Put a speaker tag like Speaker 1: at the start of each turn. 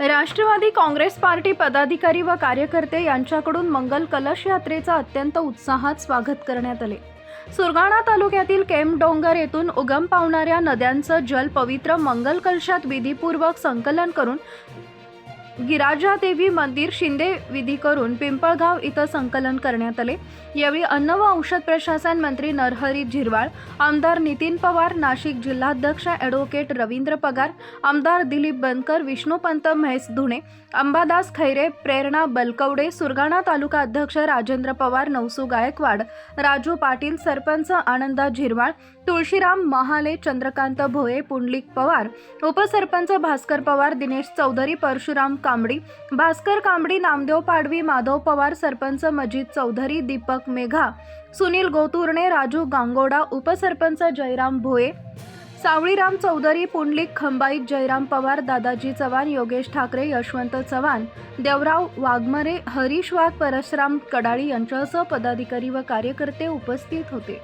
Speaker 1: Rashtrawadi Congress party पदाधिकारी व कार्यकर्ते यांच्याकडून मंगल कलश यात्रेचा अत्यंत उत्साहात स्वागत करण्यात आले. सुरगाणा तालुक्यातील केम डोंगर येथून उगम पावणाऱ्या नद्यांचं जल पवित्र मंगल कलशात विधीपूर्वक संकलन करून गिराजादेवी मंदिर शिंदे विधी करून पिंपळगाव इथं संकलन करण्यात आले. यावेळी अन्न व औषध प्रशासन मंत्री नरहरी झिरवाळ आमदार नितीन पवार नाशिक जिल्हाध्यक्ष ॲडव्होकेट रवींद्र पगार आमदार दिलीप बनकर विष्णुपंत म्हैस धुणे अंबादास खैरे प्रेरणा बलकवडे सुरगाणा तालुका अध्यक्ष राजेंद्र पवार नवसू गायकवाड राजू पाटील सरपंच आनंदा झिरवाळ तुळशीराम महाले चंद्रकांत भोये पुंडलिक पवार उपसरपंच भास्कर पवार दिनेश चौधरी परशुराम कांबडी भास्कर कांबडी नामदेव पाडवी माधव पवार सरपंच मजीद चौधरी दीपक मेघा सुनील गोतुर्णे राजू गांगोडा उपसरपंच जयराम भोये सावळीराम चौधरी पुंडलिक खंबाईत जयराम पवार दादाजी चव्हाण योगेश ठाकरे यशवंत चव्हाण देवराव वाघमरे हरीश वाघ परशुराम कडाळी यांच्यासह पदाधिकारी व कार्यकर्ते उपस्थित होते.